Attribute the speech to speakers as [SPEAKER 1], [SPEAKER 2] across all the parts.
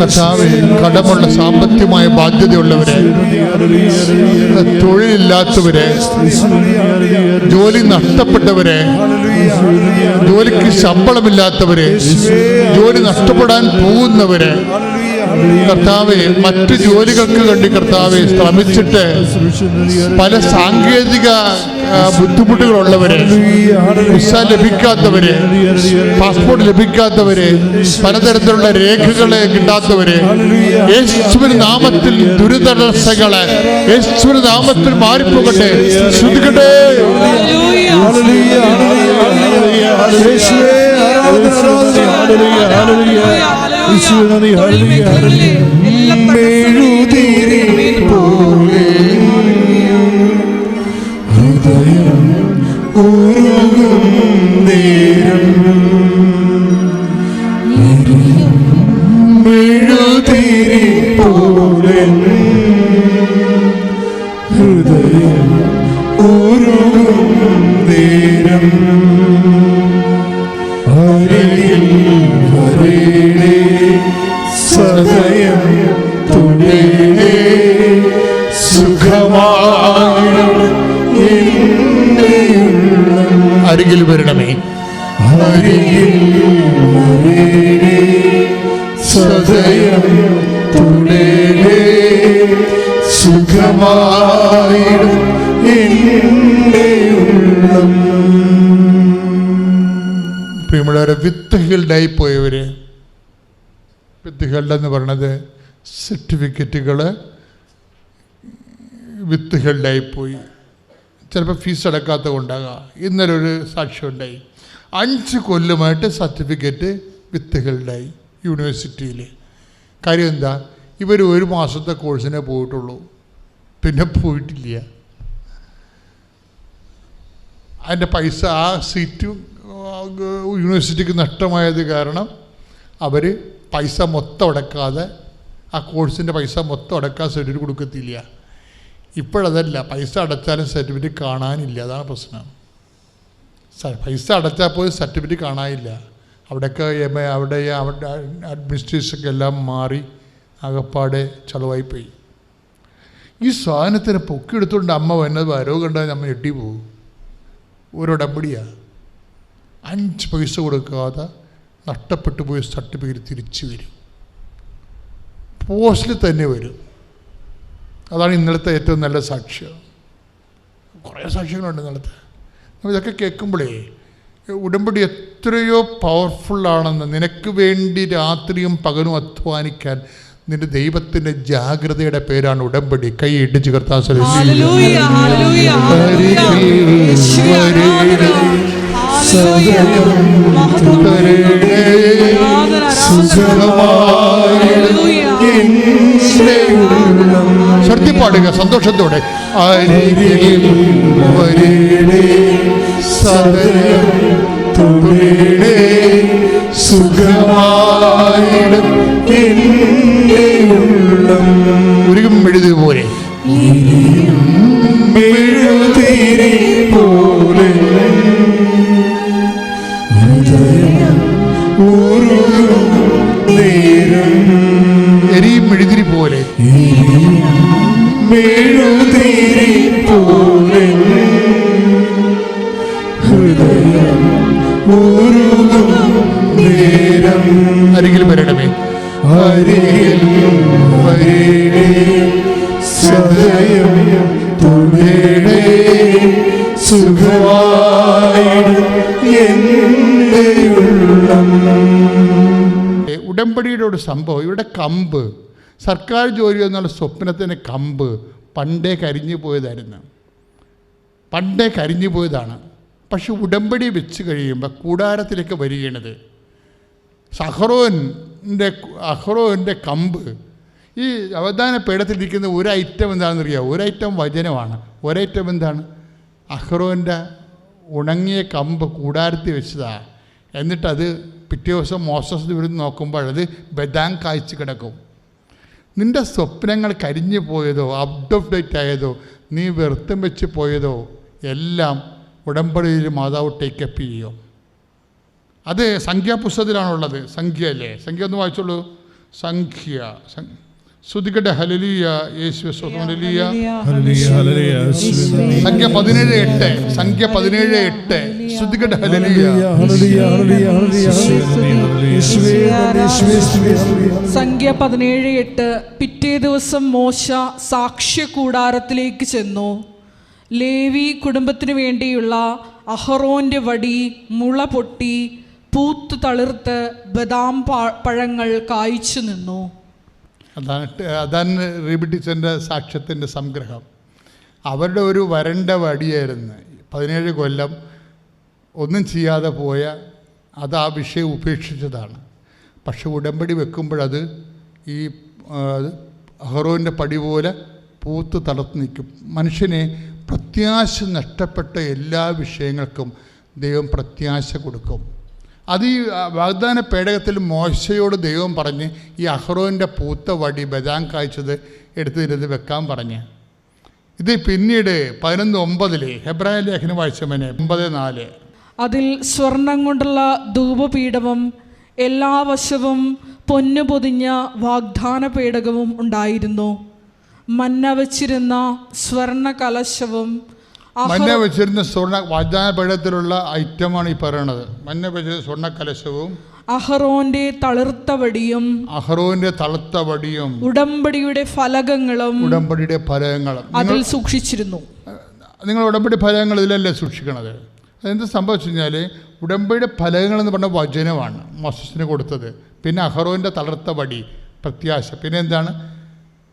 [SPEAKER 1] കർത്താവെ കടമുള്ള സാമ്പത്തികമായ ബാധ്യതയുള്ളവരെ തൊഴിലില്ലാത്തവരെ ജോലി നഷ്ടപ്പെട്ടവരെ ജോലിക്ക് ശമ്പളമില്ലാത്തവരെ ജോലി നഷ്ടപ്പെടാൻ പോകുന്നവരെ കർത്താവെ മറ്റു ജോലികൾക്ക് വേണ്ടി കർത്താവെ ശ്രമിച്ചിട്ട് പല സാങ്കേതിക ബുദ്ധിമുട്ടുകളുള്ളവര് വിസ ലഭിക്കാത്തവര് പാസ്പോർട്ട് ലഭിക്കാത്തവര് പലതരത്തിലുള്ള രേഖകളെ കിട്ടാത്തവര് യേശുവിന് നാമത്തിൽ ദുരിതടസ്സകളെ യേശുവിന് നാമത്തിൽ മാറിപ്പോകട്ടെ ശ്രദ്ധിക്കട്ടെ.
[SPEAKER 2] മെഴുതിരി പോലെ. ഹൃദയം ഉരുകും നേരം
[SPEAKER 1] പ്രിയമുള്ളവരെ വിത്ത് ഹീൽഡായി പോയവർ വിത്ത് ഹീൽഡ് എന്ന് പറയണത് സർട്ടിഫിക്കറ്റുകൾ വിത്ത് ഹീൽഡായി പോയി. ചിലപ്പോൾ ഫീസ് അടക്കാത്ത ഉണ്ടാകാം ഇന്നലെ ഒരു സാക്ഷ്യം ഉണ്ടായി. അഞ്ച് കൊല്ലമായിട്ട് സർട്ടിഫിക്കറ്റ് വിത്ത് ഹീൽഡായി യൂണിവേഴ്സിറ്റിയിൽ കാര്യം എന്താ? ഇവർ ഒരു മാസത്തെ കോഴ്സിനെ പോയിട്ടുള്ളൂ. പിന്നെ പോയിട്ടില്ല. അതിന്റെ പൈസ ആ സീറ്റ് യൂണിവേഴ്സിറ്റിക്ക് നഷ്ടമായത് കാരണം അവർ പൈസ മൊത്തം അടക്കാതെ ആ കോഴ്സിന്റെ പൈസ മൊത്തം അടക്കാൻ സർട്ടിഫിക്കറ്റ് കൊടുക്കത്തില്ല. ഇപ്പോഴതല്ല പൈസ അടച്ചാലും സർട്ടിഫിക്കറ്റ് കാണാനില്ല. അതാണ് പ്രശ്നം. പൈസ അടച്ചാൽ പോലും സർട്ടിഫിക്കറ്റ് കാണാനില്ല. അവിടെയൊക്കെ അവിടെ അവിടെ അഡ്മിനിസ്ട്രേഷനൊക്കെ എല്ലാം മാറി ആകപ്പാടെ ചളവായിപ്പോയി. ഈ സാധനത്തിന് പൊക്കിയെടുത്തുകൊണ്ട് അമ്മ വന്നത് വരവ് കണ്ടാൽ നമ്മൾ ഞെട്ടി പോകും ഒരുടമ്പടിയാണ് അഞ്ച് പൈസ കൊടുക്കാതെ നഷ്ടപ്പെട്ടു പോയ സർട്ടിഫിക്കറ്റ് തിരിച്ചു വരും. പോസ്റ്റിൽ തന്നെ വരും. അതാണ് ഇന്നലത്തെ ഏറ്റവും നല്ല സാക്ഷ്യം. കുറേ സാക്ഷ്യങ്ങളുണ്ട് ഇന്നലത്തെ. നമ്മൾ ഇതൊക്കെ കേൾക്കുമ്പോഴേ ഉടമ്പടി എത്രയോ പവർഫുള്ളാണെന്ന് നിനക്ക് വേണ്ടി രാത്രിയും പകലും അധ്വാനിക്കാൻ നിന്റെ ദൈവത്തിന്റെ ജാഗ്രതയുടെ പേരാണ് ഉടമ്പടി. കൈ ഇടിച്ച് കർത്താൻ
[SPEAKER 3] ഹല്ലേലൂയ ഹല്ലേലൂയ ഹല്ലേലൂയ യേശുവേ ആരാധന ഹല്ലേലൂയ മഹത്വം ആരാധന ഹല്ലേലൂയ
[SPEAKER 1] ശക്തി പാടുക സന്തോഷത്തോടെ അരികിൽ സദയം സംഭവം. ഇവരുടെ കമ്പ്. സർക്കാർ ജോലി എന്നുള്ള സ്വപ്നത്തിന് കമ്പ് പണ്ടേ കരിഞ്ഞു പോയതായിരുന്നു. പണ്ടേ കരിഞ്ഞു പോയതാണ്. പക്ഷെ ഉടമ്പടി വെച്ച് കഴിയുമ്പോൾ കൂടാരത്തിലേക്ക് വരികയാണത്. സഹ്റോന്റെ അഹ്റോന്റെ കമ്പ്. ഈ അവധാന പേടത്തിലിരിക്കുന്ന ഒരു ഐറ്റം എന്താണെന്നറിയാം ഒരു ഐറ്റം വചനമാണ്. ഒരൈറ്റം എന്താണ്? അഹ്റോന്റെ ഉണങ്ങിയ കമ്പ് കൂടാരത്തിൽ വെച്ചതാണ് എന്നിട്ടത് പിറ്റേ ദിവസം മോസസ് ദൂരം നോക്കുമ്പോൾ അത് ബദാം കായ്ച്ച് കിടക്കും. നിന്റെ സ്വപ്നങ്ങൾ കരിഞ്ഞു പോയതോ ഡേറ്റ് ആയതോ നീ വെറുത്തം വെച്ച് പോയതോ എല്ലാം ഉടമ്പടിയിൽ മാതാവ് ടേക്കപ്പ് ചെയ്യും. അത് സംഖ്യാപുസ്തകത്തിലാണുള്ളത് സംഖ്യ അല്ലേ? സംഖ്യ ഒന്ന് വായിച്ചോളൂ. സംഖ്യ. ശ്രുതികട്ടെ ശ്രുതിക്കട്ടെ ഹലലിയ യേശു
[SPEAKER 2] നന്ദി.
[SPEAKER 1] സംഖ്യ പതിനേഴ് എട്ട്. സംഖ്യ പതിനേഴ് എട്ട്.
[SPEAKER 2] ഹല്ലേലൂയ.
[SPEAKER 3] സംഖ്യ പതിനേഴ് എട്ട്. പിറ്റേ ദിവസം മോശ സാക്ഷ്യ കൂടാരത്തിലേക്ക് ചെന്നു. ലേവി കുടുംബത്തിനു വേണ്ടിയുള്ള അഹറോന്റെ വടി മുള പൊട്ടി പൂത്ത് തളിർത്ത് ബദാം പഴങ്ങൾ കായ്ച്ചു നിന്നു.
[SPEAKER 1] അതാണ് അതാണ് സാക്ഷ്യത്തിന്റെ സംഗ്രഹം. അവരുടെ ഒരു വരണ്ട വടിയായിരുന്നു. പതിനേഴ് കൊല്ലം ഒന്നും ചെയ്യാതെ പോയ അത് ആ വിഷയം ഉപേക്ഷിച്ചതാണ്. പക്ഷെ ഉടമ്പടി വെക്കുമ്പോഴത് ഈ ആ, പടി പോലെ പൂത്ത് തളർത്ത് നിൽക്കും. മനുഷ്യനെ പ്രത്യാശ നഷ്ടപ്പെട്ട എല്ലാ വിഷയങ്ങൾക്കും ദൈവം പ്രത്യാശ കൊടുക്കും. അത് ഈ വാഗ്ദാന പേടകത്തിൽ മോശയോട് ദൈവം പറഞ്ഞ് ഈ അഹ്റോന്റെ പൂത്ത വടി ബദാം കായ്ച്ചത് എടുത്തിരുന്ന് വെക്കാൻ പറഞ്ഞ്. ഇത് പിന്നീട് പതിനൊന്ന് ഒമ്പതിലെ ഹെബ്രായ ലേഖനം വായിച്ചവനെ ഒമ്പത് നാല്.
[SPEAKER 3] അതിൽ സ്വർണം കൊണ്ടുള്ള ധൂപപീഠവും എല്ലാ വശവും പൊന്നു പൊതിഞ്ഞ വാഗ്ദാന പേടകവും ഉണ്ടായിരുന്നു. മന്ന വച്ചിരുന്ന സ്വർണ കലശവും
[SPEAKER 1] മഞ്ഞ വെച്ചിരുന്ന സ്വർണ വാഗ്ദാന പേടകത്തിലുള്ള ഐറ്റമാണ് ഈ പറയണത്. മഞ്ഞ വെച്ചിരുന്ന സ്വർണ കലശവും
[SPEAKER 3] അഹറോന്റെ തളിർത്ത വടിയും
[SPEAKER 1] അഹറോന്റെ തളുത്ത വടിയും
[SPEAKER 3] ഉടമ്പടിയുടെ ഫലകങ്ങളും
[SPEAKER 1] ഉടമ്പടിയുടെ ഫലകങ്ങളും.
[SPEAKER 3] അതിൽ സൂക്ഷിച്ചിരുന്നു.
[SPEAKER 1] നിങ്ങൾ ഉടമ്പടി ഫലകങ്ങൾ ഇതിലല്ലേ സൂക്ഷിക്കണത്? അതെന്ത് സംഭവിച്ചു കഴിഞ്ഞാൽ ഉടമ്പടിയുടെ ഫലകങ്ങൾ എന്ന് പറഞ്ഞ വചനമാണ് മോസസിന് കൊടുത്തത്. പിന്നെ അഹറോന്റെ തളർത്ത വടി പ്രത്യാശ. പിന്നെ എന്താണ്?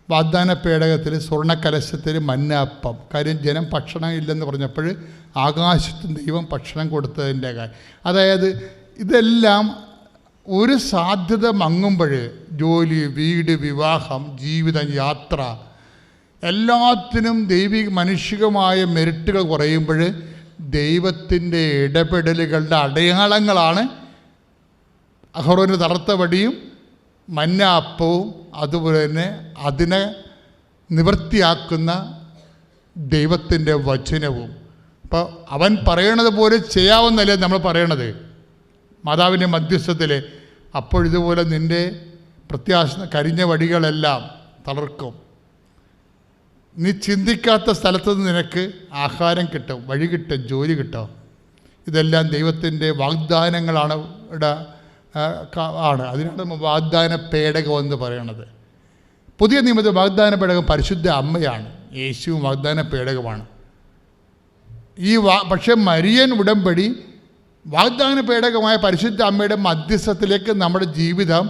[SPEAKER 1] വാഗ്ദാന പേടകത്തിൽ സ്വർണകലശത്തിൽ മന്നാപ്പം. കാര്യം ജനം ഭക്ഷണം ഇല്ലെന്ന് പറഞ്ഞപ്പോൾ ആകാശത്തും ദൈവം ഭക്ഷണം കൊടുത്തതിന്റെ കാര്യം. അതായത് ഇതെല്ലാം ഒരു സാധ്യത മങ്ങുമ്പോൾ ജോലി വീട് വിവാഹം ജീവിതം യാത്ര എല്ലാത്തിനും ദൈവിക മനുഷ്യകമായ മെറിറ്റുകൾ കുറയുമ്പോൾ ദൈവത്തിന്റെ ഇടപെടലുകളുടെ അടയാളങ്ങളാണ് അഹറോന് തറുത്ത വടിയും മഞ്ഞ അപ്പവും അതുപോലെ തന്നെ അതിനെ നിവൃത്തിയാക്കുന്ന ദൈവത്തിന്റെ വചനവും. അപ്പോൾ അവൻ പറയണത് പോലെ ചെയ്യാവുന്നല്ലേ നമ്മൾ പറയണത്? മാതാവിന്റെ മധ്യസ്ഥത്തിൽ അപ്പോഴിതുപോലെ നിന്റെ പ്രത്യാശ കരിഞ്ഞ വടികളെല്ലാം തളർക്കും. നീ ചിന്തിക്കാത്ത സ്ഥലത്ത് നിന്ന് നിനക്ക് ആഹാരം കിട്ടും വഴി കിട്ടും ജോലി കിട്ടും. ഇതെല്ലാം ദൈവത്തിന്റെ വാഗ്ദാനങ്ങളാണ് ഇവിടെ ആണ്. അതിനാണ് വാഗ്ദാന പേടകം എന്ന് പറയണത്. പുതിയ നിയമത്തിൽ വാഗ്ദാന പേടകം പരിശുദ്ധ അമ്മയാണ്. യേശുവും വാഗ്ദാന പേടകമാണ്. ഈ വാ പക്ഷേ മരിയൻ ഉടമ്പടി വാഗ്ദാന പേടകമായ പരിശുദ്ധ അമ്മയുടെ മധ്യസ്ഥത്തിലേക്ക് നമ്മുടെ ജീവിതം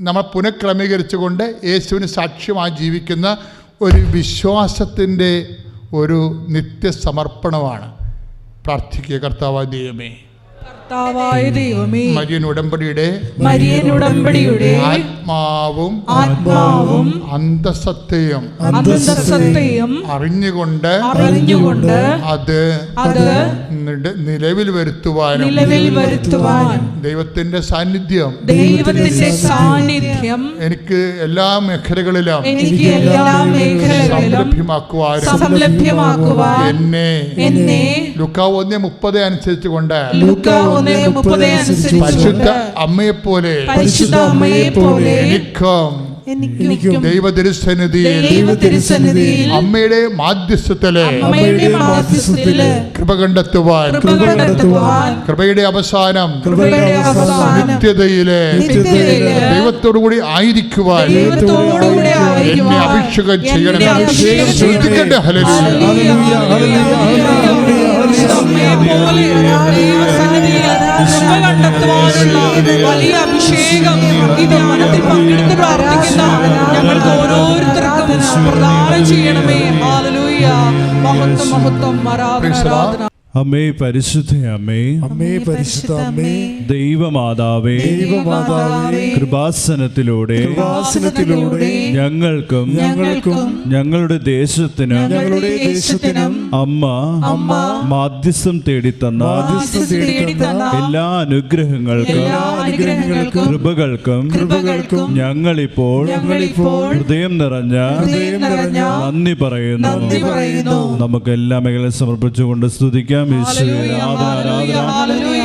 [SPEAKER 1] നമ്മൾ പുനഃക്രമീകരിച്ചുകൊണ്ട് യേശുവിന് സാക്ഷ്യമായി ജീവിക്കുന്ന ഒരു വിശ്വാസത്തിന്റെ ഒരു നിത്യസമർപ്പണമാണ്. പ്രാർത്ഥിക്കുക കർത്താവ് ദൈവമേ.
[SPEAKER 3] കർത്താവായ ദൈവമേ
[SPEAKER 1] മരിയൻ ഉടമ്പടിയുടെ
[SPEAKER 3] മരിയൻ ഉടമ്പടിയുടെ
[SPEAKER 1] ആത്മാവും
[SPEAKER 3] ആത്മാവും
[SPEAKER 1] അന്തസത്തെയും
[SPEAKER 3] അന്തസത്തെയും
[SPEAKER 1] അറിഞ്ഞുകൊണ്ട്
[SPEAKER 3] അറിഞ്ഞുകൊണ്ട്
[SPEAKER 1] അത്
[SPEAKER 3] അത്
[SPEAKER 1] നിലവിൽ വരുത്തുവാനും
[SPEAKER 3] നിലവിൽ വരുത്തുവാൻ
[SPEAKER 1] ദൈവത്തിന്റെ സാന്നിധ്യം
[SPEAKER 3] ദൈവത്തിന്റെ സാന്നിധ്യം
[SPEAKER 1] എനിക്ക് എല്ലാ മേഖലകളിലും
[SPEAKER 3] എനിക്ക് എല്ലാ മേഖലകളിലും
[SPEAKER 1] ലഭ്യമാക്കുവാനും
[SPEAKER 3] സംലഭ്യമാക്കുവാൻ
[SPEAKER 1] എന്നെ
[SPEAKER 3] എന്നെ
[SPEAKER 1] ലുക്കാവ് ഒന്ന് മുപ്പത് അനുസരിച്ച് കൊണ്ട്
[SPEAKER 3] ലൂക്ക മുപ്പത്
[SPEAKER 1] പരിശുദ്ധ
[SPEAKER 3] അമ്മയെ
[SPEAKER 1] അമ്മയെപ്പോലെ
[SPEAKER 3] പരിശുദ്ധ അമ്മയെ പോലെ
[SPEAKER 1] എനിക്കും
[SPEAKER 3] ദൈവ തിരുസന്നിധിയിൽ
[SPEAKER 1] അമ്മയുടെ മാധ്യസ്ഥത്തിലെ കൃപ കണ്ടെത്തുവാൻ
[SPEAKER 3] കൃപ കണ്ടെത്തുവാൻ
[SPEAKER 1] കൃപയുടെ അവസാനം
[SPEAKER 3] കൃപയുടെ അവസാനം
[SPEAKER 1] നിത്യതയിലെ ദൈവത്തോടുകൂടി ആയിരിക്കുവാൻ എന്നെ
[SPEAKER 3] ആയിരിക്കുവാൻ
[SPEAKER 1] അഭിഷേകം ചെയ്യണം. ശ്രദ്ധിക്കട്ടെ? ഹല്ലേലൂയ.
[SPEAKER 3] കണ്ടെത്തുവാനുള്ള വലിയ അഭിഷേകം ഈ ധ്യാനത്തിൽ പങ്കെടുത്ത് പ്രാർത്ഥിക്കുന്ന ഞങ്ങൾക്ക് ഓരോരുത്തർക്കും പ്രദാനം ചെയ്യണമേ മഹത്വം മഹത്വം ആരാധന.
[SPEAKER 4] അമ്മേ പരിശുദ്ധ അമ്മേ.
[SPEAKER 2] അമ്മേ പരിശുദ്ധ അമ്മേ.
[SPEAKER 4] ദൈവമാതാവേ.
[SPEAKER 2] ദൈവമാതാവേ.
[SPEAKER 4] കൃപാസനത്തിലൂടെ.
[SPEAKER 2] കൃപാസനത്തിലൂടെ.
[SPEAKER 4] ഞങ്ങൾക്കും
[SPEAKER 2] ഞങ്ങൾക്കും
[SPEAKER 4] ഞങ്ങളുടെ ദേശത്തിനും
[SPEAKER 2] ഞങ്ങളുടെ ദേശത്തിനും
[SPEAKER 4] അമ്മ അമ്മ മാധ്യസ്ഥം തേടിത്തന്ന
[SPEAKER 2] മാധ്യസ്ഥം തേടിത്തന്ന
[SPEAKER 4] എല്ലാ അനുഗ്രഹങ്ങൾക്കും
[SPEAKER 3] എല്ലാ അനുഗ്രഹങ്ങൾക്കും
[SPEAKER 4] കൃപകൾക്കും
[SPEAKER 3] കൃപകൾക്കും
[SPEAKER 4] ഞങ്ങളിപ്പോൾ
[SPEAKER 3] ഞങ്ങളിപ്പോൾ
[SPEAKER 4] ഹൃദയം നിറഞ്ഞ
[SPEAKER 3] ഹൃദയം നിറഞ്ഞ
[SPEAKER 4] നന്ദി പറയുന്നു.
[SPEAKER 3] നന്ദി പറയുന്നു.
[SPEAKER 4] നമുക്ക് എല്ലാ മേഖലയും സമർപ്പിച്ചുകൊണ്ട് സ്തുതിക്കാം. യേശുവേ ആരാധന ആരാധന
[SPEAKER 3] ഹല്ലേലൂയ,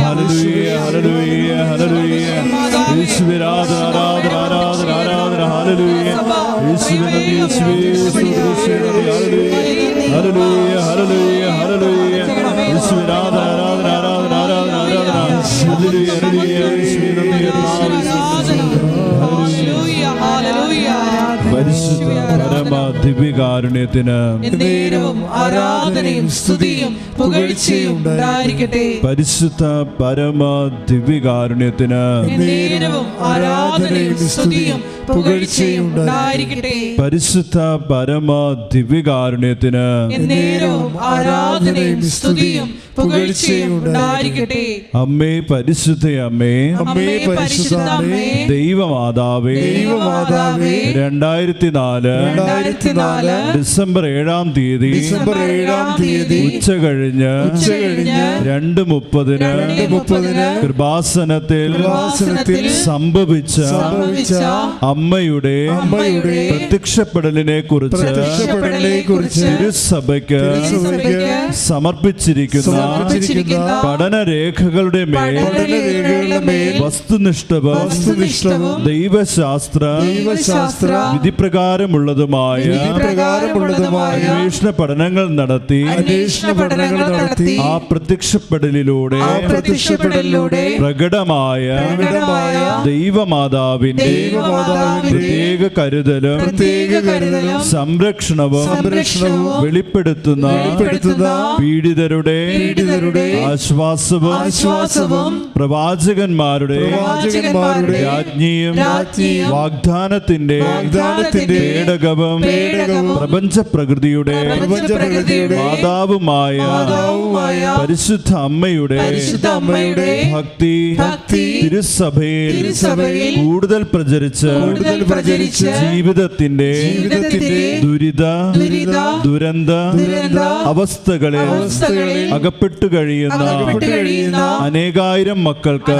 [SPEAKER 4] പരിശുദ്ധ പരമ ദിവ്യകാരുണ്യത്തിന്
[SPEAKER 5] നേരവും ആരാധനയും സ്തുതിയും പുകഴ്ചയും ഉണ്ടായിരിക്കട്ടെ.
[SPEAKER 4] പരിശുദ്ധ പരമ ദിവ്യകാരുണ്യത്തിന്
[SPEAKER 5] നേരവും ആരാധനയും സ്തുതിയും പുകഴ്ചയും ഉണ്ടായിരിക്കട്ടെ.
[SPEAKER 4] പരിശുദ്ധ പരമ ദിവ്യകാരുണ്യത്തിന്
[SPEAKER 5] നേരവും ആരാധനയും സ്തുതിയും പുകഴ്ചയും ഉണ്ടായിരിക്കട്ടെ.
[SPEAKER 4] അമ്മേ പരിശുദ്ധ അമ്മേ
[SPEAKER 5] അമ്മേ പരിശുദ്ധ
[SPEAKER 4] ദൈവമാതാവേ
[SPEAKER 5] ദൈവമാതാവേ
[SPEAKER 4] രണ്ടായിരത്തി നാല്
[SPEAKER 5] രണ്ടായിരത്തി നാല്
[SPEAKER 4] ഡിസംബർ ഏഴാം തീയതി
[SPEAKER 2] ഡിസംബർ ഏഴാം തീയതി
[SPEAKER 4] ഉച്ച കഴിഞ്ഞ്
[SPEAKER 5] ഉച്ച കഴിഞ്ഞ്
[SPEAKER 4] രണ്ട് മുപ്പതിന്
[SPEAKER 5] രണ്ട് മുപ്പതിന്
[SPEAKER 4] കൃപാസനത്തിൽ
[SPEAKER 5] കൃപാസനത്തിൽ
[SPEAKER 4] സംഭവിച്ച
[SPEAKER 5] സംഭവിച്ച
[SPEAKER 4] അമ്മയുടെ
[SPEAKER 2] അമ്മയുടെ
[SPEAKER 4] പ്രത്യക്ഷപ്പെടലിനെ കുറിച്ച്
[SPEAKER 2] പ്രത്യക്ഷപ്പെടലിനെ കുറിച്ച്
[SPEAKER 4] തിരുസഭയ്ക്ക് സമർപ്പിച്ചിരിക്കുന്ന
[SPEAKER 5] സമർപ്പിച്ചിരിക്കുന്ന
[SPEAKER 4] പഠനരേഖകളുടെ മേൽ വസ്തുനിഷ്ഠവും
[SPEAKER 5] വസ്തുനിഷ്ഠവും
[SPEAKER 4] ദൈവശാസ്ത്ര
[SPEAKER 5] ദൈവശാസ്ത്ര
[SPEAKER 4] വിധിപ്രകാരമുള്ളതുമായ
[SPEAKER 2] പ്രകാരമുള്ളതുമായ
[SPEAKER 4] അന്വേഷണ പഠനങ്ങൾ നടത്തി
[SPEAKER 5] അന്വേഷണ പഠനങ്ങൾ നടത്തി
[SPEAKER 4] ആ പ്രത്യക്ഷപ്പെടലിലൂടെ
[SPEAKER 5] പ്രത്യക്ഷപ്പെടലിലൂടെ
[SPEAKER 4] പ്രകടമായ
[SPEAKER 5] പ്രകടമായ
[SPEAKER 4] ദൈവമാതാവിന്റെ പ്രത്യേക കരുതലും
[SPEAKER 5] പ്രത്യേക കരുതലും
[SPEAKER 4] സംരക്ഷണവും
[SPEAKER 5] സംരക്ഷണവും
[SPEAKER 4] വെളിപ്പെടുത്തുന്ന
[SPEAKER 5] വെളിപ്പെടുത്തുന്ന
[SPEAKER 4] പീഡിതരുടെ
[SPEAKER 5] പീഡിതരുടെ
[SPEAKER 4] ആശ്വാസവും
[SPEAKER 5] ആശ്വാസവും
[SPEAKER 4] പ്രവാചകന്മാരുടെ
[SPEAKER 5] പ്രവാചകന്മാരുടെ
[SPEAKER 4] രാജ്ഞിയും
[SPEAKER 5] രാജ്ഞിയും
[SPEAKER 4] വാഗ്ദാനത്തിന്റെ
[SPEAKER 5] വാഗ്ദാനത്തിന്റെ
[SPEAKER 4] പേടകവും പ്രപഞ്ച പ്രകൃതിയുടെ മാതാവുമായ പരിശുദ്ധ അമ്മയുടെ ഭക്തി തിരുസഭയിൽ കൂടുതൽ പ്രചരിച്ച് ജീവിതത്തിന്റെ ദുരിത ദുരന്ത അവസ്ഥകളിൽ അകപ്പെട്ടു കഴിയുന്ന അനേകായിരം മക്കൾക്ക്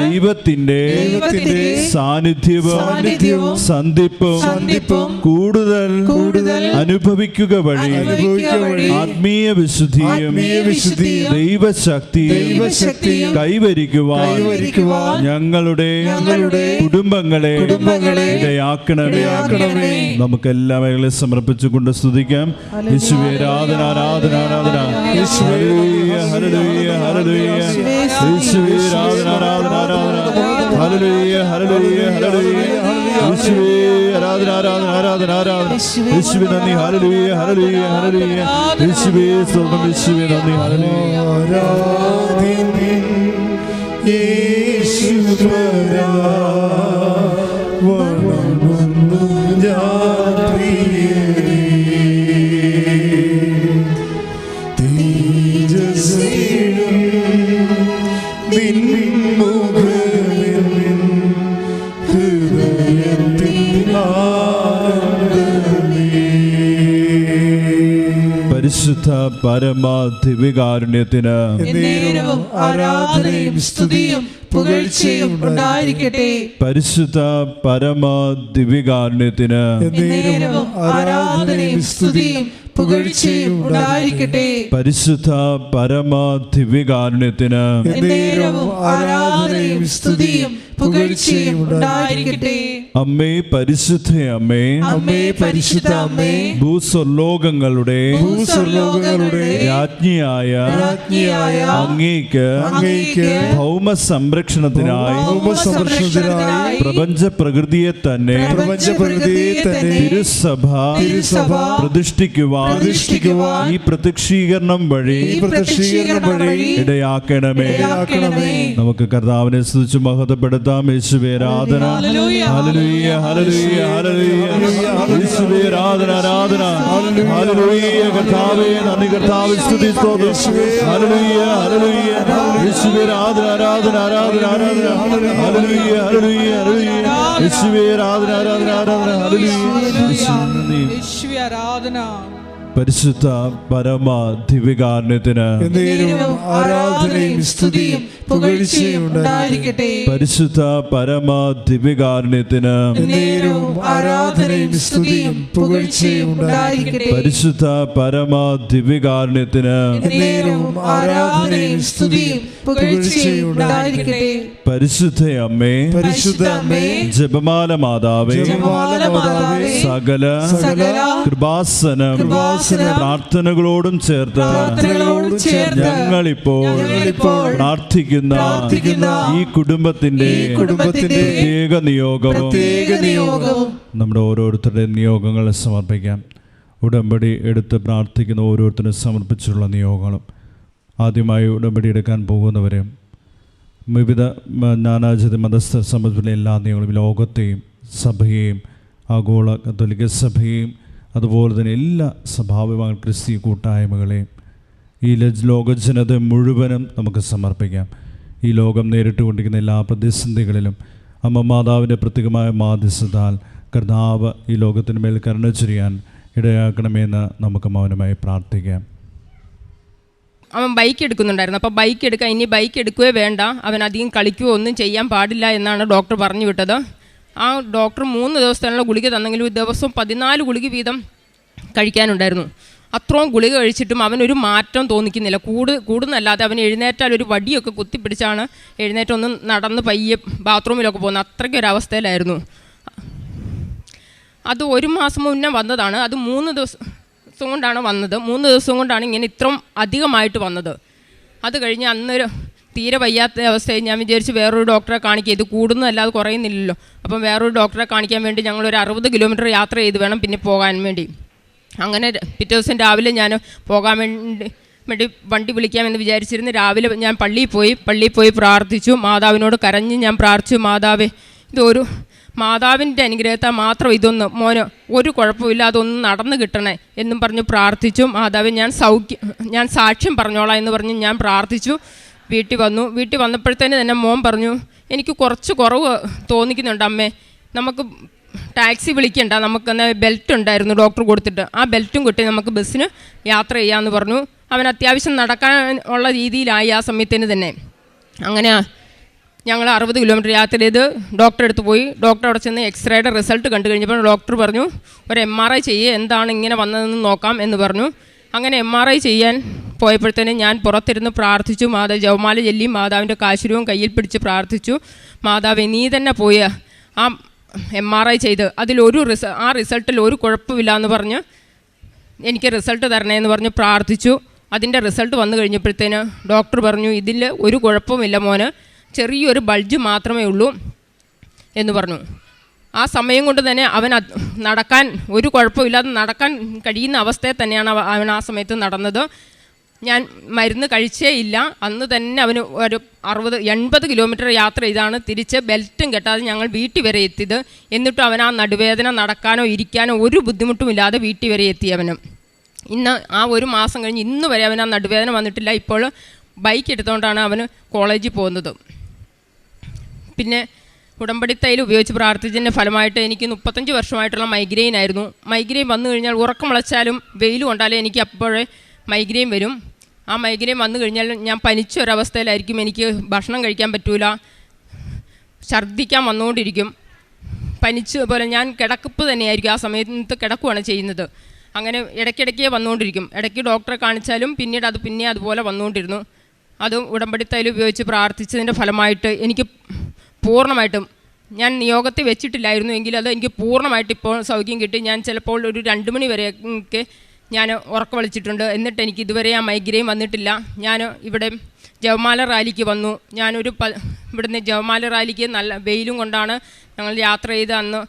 [SPEAKER 4] ദൈവത്തിന്റെ സാന്നിധ്യവും സന്ധിപ്പും
[SPEAKER 5] സന്ധിപ്പും
[SPEAKER 4] കൂടുതൽ
[SPEAKER 5] കൂടുതൽ
[SPEAKER 4] അനുഭവിക്കുക വഴി ആത്മീയ വിശുദ്ധിയും ദൈവശക്തി
[SPEAKER 5] ദൈവശക്തി
[SPEAKER 4] കൈവരിക്കുവാൻ ഞങ്ങളുടെ
[SPEAKER 5] ഞങ്ങളുടെ
[SPEAKER 4] കുടുംബങ്ങളെ
[SPEAKER 5] കുടുംബങ്ങളെ
[SPEAKER 4] ഇടയാക്കണമേ. നമുക്ക് എല്ലാ മേഖലയും സമർപ്പിച്ചുകൊണ്ട് സ്തുതിക്കാം. യേശുവേ ആരാധന ആരാധന ആരാധന. Hallelujah, hallelujah, hallelujah. യേശുവേ ആരാധന ആരാധന ആരാധന. Hallelujah, hallelujah, hallelujah. യേശുവേ ആരാധന ആരാധന ആരാധന ആരാധന. യേശുവേ നന്ദി. Hallelujah hallelujah hallelujah. യേശുവേ സ്വർഗം യേശുവേ നന്ദി. ഹല്ലേലൂയ.
[SPEAKER 2] ആരാധന യേശുവരാ
[SPEAKER 4] പരിശുദ്ധ പരമ
[SPEAKER 5] എന്നേരവും ആരാധനയും സ്തുതിയും പുകഴ്ചയും ഉണ്ടായിരിക്കട്ടെ.
[SPEAKER 4] പരിശുദ്ധ പരമാദിവികാരുണ്യത്തിന്
[SPEAKER 5] എന്നേരവും ആരാധനയും സ്തുതിയും പുകഴ്ചയും ഉണ്ടായിരിക്കട്ടെ.
[SPEAKER 4] പരിശുദ്ധ
[SPEAKER 5] പരമാധിവികാരുണ്യത്തിന് ആരാധനയും സ്തുതിയും പുകഴ്ചയും ഉണ്ടായിരിക്കട്ടെ.
[SPEAKER 4] അമ്മേ പരിശുദ്ധ അമ്മേ.
[SPEAKER 5] അമ്മേ പരിശുദ്ധ അമ്മേ.
[SPEAKER 4] ഭൂസ്വർലോകങ്ങളുടെ
[SPEAKER 5] ഭൂസ്വർലോകങ്ങളുടെ
[SPEAKER 4] രാജ്ഞിയായ
[SPEAKER 5] രാജ്ഞിയായ
[SPEAKER 4] അങ്ങേക്ക്
[SPEAKER 5] അങ്ങേക്ക്
[SPEAKER 4] ഭൗമ സംരക്ഷണത്തിനായി
[SPEAKER 2] ഭൗമ സംരക്ഷണത്തിനായി
[SPEAKER 4] പ്രപഞ്ച പ്രകൃതിയെ തന്നെ
[SPEAKER 2] പ്രപഞ്ച പ്രകൃതിയെ തന്നെ
[SPEAKER 4] തിരുസഭ
[SPEAKER 5] തിരുസഭ
[SPEAKER 4] പ്രതിഷ്ഠിക്കുവാൻ
[SPEAKER 5] പ്രതിഷ്ഠിക്കുവാൻ
[SPEAKER 4] ഈ പ്രത്യക്ഷീകരണം വഴി
[SPEAKER 5] ഈ പ്രത്യക്ഷീകരണം വഴി
[SPEAKER 4] ഇടയാക്കണമേ.
[SPEAKER 5] ഇടയാക്കണമേ.
[SPEAKER 4] നമുക്ക് കർത്താവിനെ സ്തുതിച്ച് മഹത്വപ്പെടുത്താം. യേശുവേ ആരാധന.
[SPEAKER 5] ഹല്ലേലൂയ.
[SPEAKER 4] ഹല്ലേലൂയ ഹല്ലേലൂയ യേശുവേ ആരാധന ആരാധന. ഹല്ലേലൂയ കർത്താവേ നന്ദി കർത്താവേ സ്തുതി സ്തോത്രം. ഹല്ലേലൂയ ഹല്ലേലൂയ യേശുവേ ആരാധന ആരാധന ആരാധന ആരാധന. ഹല്ലേലൂയ ഹല്ലേലൂയ ഹല്ലേലൂയ യേശുവേ ആരാധന ആരാധന ആരാധന. ഹല്ലേലൂയ യേശുവേ
[SPEAKER 5] ആരാധന.
[SPEAKER 4] പരിശുദ്ധ പരമ ദിവ്യകാരുണ്യത്തിന്
[SPEAKER 5] ആരാധനയും സ്തുതിയും പുകഴ്ചയും ഉണ്ടായിരിക്കട്ടെ.
[SPEAKER 4] പരിശുദ്ധ പരമ ദിവ്യകാരുണ്യത്തിന്
[SPEAKER 5] ആരാധനയും സ്തുതിയും പുകഴ്ചയും ഉണ്ടായിരിക്കട്ടെ.
[SPEAKER 4] പരിശുദ്ധ പരമ ദിവ്യകാരുണ്യത്തിന്
[SPEAKER 5] ആരാധനയും സ്തുതിയും പുകഴ്ചയും ഉണ്ടായിരിക്കട്ടെ.
[SPEAKER 4] പരിശുദ്ധ അമ്മേ
[SPEAKER 2] പരിശുദ്ധ അമ്മേ
[SPEAKER 4] ജപമാല മാതാവേ
[SPEAKER 2] ജപമാല മാതാവേ
[SPEAKER 4] സകല
[SPEAKER 3] സകല
[SPEAKER 4] കൃപാസനം
[SPEAKER 3] കൃപാസനം
[SPEAKER 4] പ്രാർത്ഥനകളോടും ചേർത്ത്
[SPEAKER 3] പ്രാർത്ഥനകളോടും ചേർത്ത്
[SPEAKER 4] ഞങ്ങളിപ്പോൾ പ്രാർത്ഥിക്കുന്ന ഈ കുടുംബത്തിന്റെ
[SPEAKER 3] കുടുംബത്തിന്റെ
[SPEAKER 4] പ്രത്യേക നിയോഗവും
[SPEAKER 3] പ്രത്യേക നിയോഗവും
[SPEAKER 4] നമ്മുടെ ഓരോരുത്തരുടെ നിയോഗങ്ങളെ സമർപ്പിക്കാം. ഉടമ്പടി എടുത്ത് പ്രാർത്ഥിക്കുന്ന ഓരോരുത്തരും സമർപ്പിച്ചുള്ള നിയോഗങ്ങളും ആദ്യമായി ഉടമ്പടി എടുക്കാൻ പോകുന്നവരെയും വിവിധ നാനാജാതി മതസ്ഥ സംബന്ധിച്ചുള്ള എല്ലാ നിയമങ്ങളും ലോകത്തെയും സഭയെയും ആഗോള കത്തോലിക്ക സഭയെയും അതുപോലെ തന്നെ എല്ലാ സഭാവിഭാഗ ക്രിസ്തീയ കൂട്ടായ്മകളെയും ഈ ലജ് ലോക ജനത മുഴുവനും നമുക്ക് സമർപ്പിക്കാം. ഈ ലോകം നേരിട്ട് കൊണ്ടിരിക്കുന്ന എല്ലാ പ്രതിസന്ധികളിലും അമ്മ മാതാവിന്റെ പ്രത്യേകമായ മാധ്യസ്ഥതാൽ കർത്താവ് ഈ ലോകത്തിന് മേൽ കരുണ ചൊരിയാൻ ഇടയാക്കണമെന്ന് നമുക്ക് മൗനമായി പ്രാർത്ഥിക്കാം.
[SPEAKER 6] അവൻ ബൈക്ക് എടുക്കുന്നുണ്ടായിരുന്നു. അപ്പോൾ ബൈക്ക് എടുക്കാൻ ഇനി ബൈക്ക് എടുക്കുകയോ വേണ്ട. അവൻ അധികം കളിക്കുകയോ ഒന്നും ചെയ്യാൻ പാടില്ല എന്നാണ് ഡോക്ടർ പറഞ്ഞു വിട്ടത്. ആ ഡോക്ടർ മൂന്ന് ദിവസത്തിനുള്ള ഗുളിക തന്നെങ്കിലും ദിവസവും പതിനാല് ഗുളിക വീതം കഴിക്കാനുണ്ടായിരുന്നു. അത്രയും ഗുളിക കഴിച്ചിട്ടും അവനൊരു മാറ്റം തോന്നിക്കുന്നില്ല. കൂട് കൂടുന്നല്ലാതെ അവൻ എഴുന്നേറ്റാൽ ഒരു വടിയൊക്കെ കുത്തിപ്പിടിച്ചാണ് എഴുന്നേറ്റൊന്ന് നടന്ന് പയ്യെ ബാത്റൂമിലൊക്കെ പോകുന്നത്. അത്രയ്ക്കൊരവസ്ഥയിലായിരുന്നു അത് ഒരു മാസം മുന്നേ വന്നതാണ്. അത് മൂന്ന് ദിവസം കൊണ്ടാണ് വന്നത്. മൂന്ന് ദിവസം കൊണ്ടാണ് ഇങ്ങനെ ഇത്രയും അധികമായിട്ട് വന്നത്. അത് കഴിഞ്ഞ് അന്നൊരു തീരെ വയ്യാത്ത അവസ്ഥയിൽ ഞാൻ വിചാരിച്ച് വേറൊരു ഡോക്ടറെ കാണിക്കുക ഇത് കൂടുന്നതല്ലാതെ കുറയുന്നില്ലല്ലോ. അപ്പം വേറൊരു ഡോക്ടറെ കാണിക്കാൻ വേണ്ടി ഞങ്ങൾ ഒരു അറുപത് കിലോമീറ്റർ യാത്ര ചെയ്ത് വേണം പിന്നെ പോകാൻ വേണ്ടി. അങ്ങനെ പിറ്റേ ദിവസം രാവിലെ ഞാൻ പോകാൻ വേണ്ടി വേണ്ടി വണ്ടി വിളിക്കാമെന്ന് വിചാരിച്ചിരുന്നു. രാവിലെ ഞാൻ പള്ളിയിൽ പോയി പള്ളിയിൽ പോയി പ്രാർത്ഥിച്ചു. മാതാവിനോട് കരഞ്ഞ് ഞാൻ പ്രാർത്ഥിച്ചു മാതാവേ ഇതൊരു മാതാവിന്റെ അനുഗ്രഹത്താൽ മാത്രം ഇതൊന്ന് മോന് ഒരു കുഴപ്പമില്ല അതൊന്നും നടന്നു കിട്ടണേ എന്നും പറഞ്ഞ് പ്രാർത്ഥിച്ചു. മാതാവ് ഞാൻ സൗഖ്യം ഞാൻ സാക്ഷ്യം പറഞ്ഞോളാം എന്ന് പറഞ്ഞ് ഞാൻ പ്രാർത്ഥിച്ചു. വീട്ടിൽ വന്നു. വീട്ടിൽ വന്നപ്പോഴത്തേന് തന്നെ മോൻ പറഞ്ഞു എനിക്ക് കുറച്ച് കുറവ് തോന്നിക്കുന്നുണ്ട് അമ്മേ. നമുക്ക് ടാക്സി വിളിക്കണ്ട. നമുക്കെന്ന് ബെൽറ്റ് ഉണ്ടായിരുന്നു ഡോക്ടർ കൊടുത്തിട്ട്. ആ ബെൽറ്റും കിട്ടി നമുക്ക് ബസ്സിന് യാത്ര ചെയ്യാമെന്ന് പറഞ്ഞു. അവൻ അത്യാവശ്യം നടക്കാൻ ഉള്ള രീതിയിലായി ആ സമയത്തിന് തന്നെ. അങ്ങനെ ഞങ്ങൾ അറുപത് കിലോമീറ്റർ യാത്ര ചെയ്ത് ഡോക്ടറെ അടുത്ത് പോയി. ഡോക്ടർ അവിടെ ചെന്ന് എക്സ്റേയുടെ റിസൾട്ട് കണ്ടു കഴിഞ്ഞപ്പോൾ ഡോക്ടർ പറഞ്ഞു ഒരു എം ആർ ഐ ചെയ്യുക എന്താണ് ഇങ്ങനെ വന്നതെന്ന് നോക്കാം എന്ന് പറഞ്ഞു. അങ്ങനെ എം ആർ ഐ ചെയ്യാൻ പോയപ്പോഴത്തേനും ഞാൻ പുറത്തിരുന്ന് പ്രാർത്ഥിച്ചു. മാതാവ് ജവമാല ചൊല്ലി മാതാവിന്റെ കാശുരവും കയ്യിൽ പിടിച്ച് പ്രാർത്ഥിച്ചു. മാതാവ് നീ തന്നെ പോയ ആ എം ആർ ഐ ചെയ്ത്. അതിലൊരു റിസ ആ റിസൾട്ടിൽ ഒരു കുഴപ്പമില്ല എന്ന് പറഞ്ഞ് എനിക്ക് റിസൾട്ട് തരണേന്ന് പറഞ്ഞ് പ്രാർത്ഥിച്ചു. അതിന്റെ റിസൾട്ട് വന്നു കഴിഞ്ഞപ്പോഴത്തേന് ഡോക്ടർ പറഞ്ഞു ഇതിൽ ഒരു കുഴപ്പമില്ല മോന്. ചെറിയൊരു ബൾജ് മാത്രമേ ഉള്ളൂ. എന്ന് പറഞ്ഞു. ആ സമയം കൊണ്ട് തന്നെ അവൻ നടക്കാൻ ഒരു കുഴപ്പമില്ലാതെ നടക്കാൻ കഴിയുന്ന അവസ്ഥയെ തന്നെയാണ് അവൻ ആ സമയത്ത് നടന്നത്. ഞാൻ മരുന്ന് കഴിച്ചേ ഇല്ല. അന്ന് തന്നെ അവന് ഒരു അറുപത് എൺപത് കിലോമീറ്റർ യാത്ര ചെയ്താണ് തിരിച്ച് ബെൽറ്റും കെട്ടാതെ ഞങ്ങൾ വീട്ടിൽ വരെ എത്തിയത്. എന്നിട്ടും അവൻ ആ നടുവേദന നടക്കാനോ ഇരിക്കാനോ ഒരു ബുദ്ധിമുട്ടുമില്ലാതെ വീട്ടിൽ വരെ എത്തി അവന്. ഇന്ന് ആ ഒരു മാസം കഴിഞ്ഞ് ഇന്ന് വരെ അവൻ ആ നടുവേദന വന്നിട്ടില്ല. ഇപ്പോൾ ബൈക്ക് എടുത്തുകൊണ്ടാണ് അവന് കോളേജിൽ പോകുന്നത്. പിന്നെ ഉടമ്പടി ഉപയോഗിച്ച് പ്രാർത്ഥിച്ചതിന്റെ ഫലമായിട്ട് എനിക്ക് മുപ്പത്തഞ്ച് വർഷമായിട്ടുള്ള മൈഗ്രെയിൻ ആയിരുന്നു. മൈഗ്രെയിൻ വന്നു കഴിഞ്ഞാൽ ഉറക്കം മുളച്ചാലും വെയിൽ കൊണ്ടാലും എനിക്ക് അപ്പോഴേ മൈഗ്രെയിൻ വരും. ആ മൈഗ്രെയിൻ വന്നു കഴിഞ്ഞാൽ ഞാൻ പനിച്ച ഒരവസ്ഥയിലായിരിക്കും. എനിക്ക് ഭക്ഷണം കഴിക്കാൻ പറ്റൂല. ഛർദ്ദിക്കാൻ വന്നുകൊണ്ടിരിക്കും. പനിച്ച് പോലെ ഞാൻ കിടക്കപ്പ് തന്നെയായിരിക്കും. ആ സമയത്ത് കിടക്കുകയാണ് ചെയ്യുന്നത്. അങ്ങനെ ഇടയ്ക്കിടയ്ക്ക് വന്നുകൊണ്ടിരിക്കും. ഇടയ്ക്ക് ഡോക്ടറെ കാണിച്ചാലും പിന്നീട് അത് പിന്നെ അതുപോലെ വന്നുകൊണ്ടിരുന്നു. അതും ഉടമ്പടി ഉപയോഗിച്ച് പ്രാർത്ഥിച്ചതിന്റെ ഫലമായിട്ട് എനിക്ക് പൂർണമായിട്ടും ഞാൻ നിയോഗത്തിൽ വെച്ചിട്ടില്ലായിരുന്നു എങ്കിൽ അത് എനിക്ക് പൂർണമായിട്ട് ഇപ്പോൾ സൗഖ്യം കിട്ടി. ഞാൻ ചിലപ്പോൾ ഒരു രണ്ട് മണി വരെയൊക്കെ ഞാൻ ഉറക്കം വിളിച്ചിട്ടുണ്ട്. എന്നിട്ട് എനിക്ക് ഇതുവരെ ആ മൈഗ്രെയിൻ വന്നിട്ടില്ല. ഞാൻ ഇവിടെ ജവമാല റാലിക്ക് വന്നു. ഞാനൊരു പ ഇവിടുന്ന് ജവമാല റാലിക്ക് നല്ല വെയിലും കൊണ്ടാണ് ഞങ്ങൾ യാത്ര ചെയ്ത് അന്ന്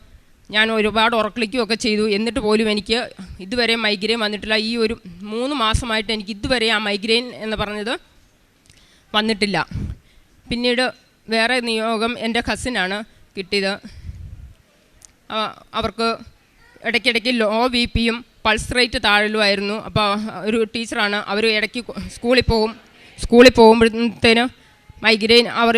[SPEAKER 6] ഞാൻ ഒരുപാട് ഉറക്കളിക്കുകയൊക്കെ ചെയ്തു. എന്നിട്ട് പോലും എനിക്ക് ഇതുവരെ മൈഗ്രെയിൻ വന്നിട്ടില്ല. ഈ ഒരു മൂന്ന് മാസമായിട്ട് എനിക്ക് ഇതുവരെ ആ മൈഗ്രെയിൻ എന്ന് പറഞ്ഞത് വന്നിട്ടില്ല. പിന്നീട് വേറെ നിയോഗം എന്റെ കസിനാണ് കിട്ടിയത്. അവർക്ക് ഇടയ്ക്കിടയ്ക്ക് ലോ ബി പിയും പൾസ് റേറ്റ് താഴലുമായിരുന്നു അപ്പോൾ ഒരു ടീച്ചറാണ് അവർ ഇടയ്ക്ക് സ്കൂളിൽ പോകും. സ്കൂളിൽ പോകുമ്പോഴത്തേന് മൈഗ്രെയിൻ അവർ